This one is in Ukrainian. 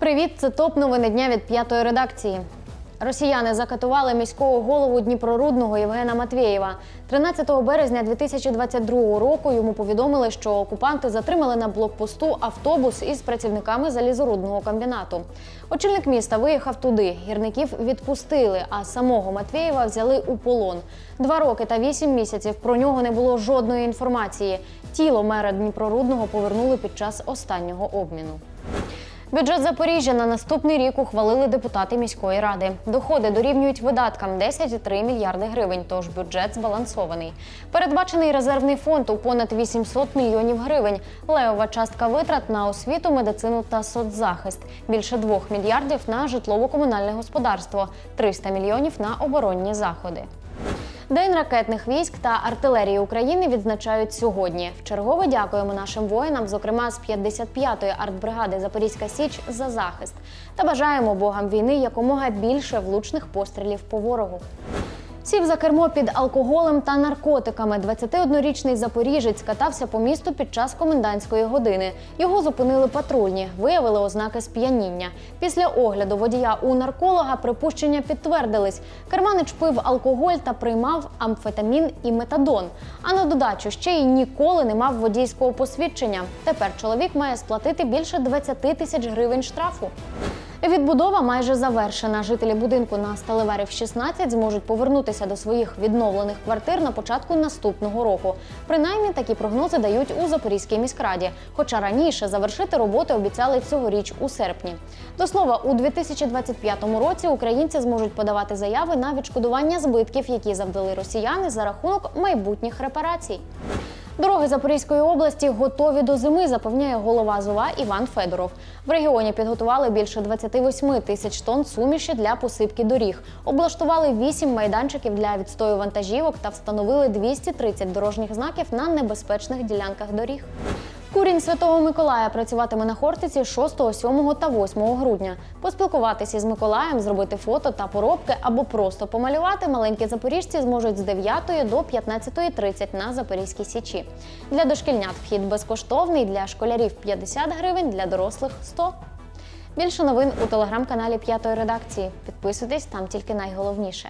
Привіт, це топ новини дня від п'ятої редакції. Росіяни закатували міського голову Дніпрорудного Євгена Матвєєва. 13 березня 2022 року йому повідомили, що окупанти затримали на блокпосту автобус із працівниками залізорудного комбінату. Очільник міста виїхав туди. Гірників відпустили, а самого Матвєєва взяли у полон. Два роки та вісім місяців про нього не було жодної інформації. Тіло мера Дніпрорудного повернули під час останнього обміну. Бюджет Запоріжжя на наступний рік ухвалили депутати міської ради. Доходи дорівнюють видаткам 10,3 мільярди гривень, тож бюджет збалансований. Передбачений резервний фонд у понад 800 мільйонів гривень. Левова частка витрат на освіту, медицину та соцзахист. Більше 2 мільярдів на житлово-комунальне господарство, 300 мільйонів на оборонні заходи. День ракетних військ та артилерії України відзначають сьогодні. Вчергове дякуємо нашим воїнам, зокрема з 55-ї артбригади Запорізька Січ, за захист та бажаємо богам війни якомога більше влучних пострілів по ворогу. Сів за кермо під алкоголем та наркотиками. 21-річний запоріжець катався по місту під час комендантської години. Його зупинили патрульні, виявили ознаки сп'яніння. Після огляду водія у нарколога припущення підтвердились. Керманич пив алкоголь та приймав амфетамін і метадон. А на додачу ще й ніколи не мав водійського посвідчення. Тепер чоловік має сплатити більше 20 тисяч гривень штрафу. Відбудова майже завершена. Жителі будинку на Сталеварів 16 зможуть повернутися до своїх відновлених квартир на початку наступного року. Принаймні такі прогнози дають у Запорізькій міськраді. Хоча раніше завершити роботи обіцяли цьогоріч у серпні. До слова, у 2025 році українці зможуть подавати заяви на відшкодування збитків, які завдали росіяни за рахунок майбутніх репарацій. Дороги Запорізької області готові до зими, запевняє голова ЗОВА Іван Федоров. В регіоні підготували більше 28 тисяч тонн суміші для посипки доріг. Облаштували 8 майданчиків для відстою вантажівок та встановили 230 дорожніх знаків на небезпечних ділянках доріг. Курінь Святого Миколая працюватиме на Хортиці 6, 7 та 8 грудня. Поспілкуватися із Миколаєм, зробити фото та поробки або просто помалювати маленькі запоріжці зможуть з 9 до 15.30 на Запорізькій січі. Для дошкільнят вхід безкоштовний, для школярів 50 гривень, для дорослих 100. Більше новин у телеграм-каналі П'ятої редакції. Підписуйтесь, там тільки найголовніше.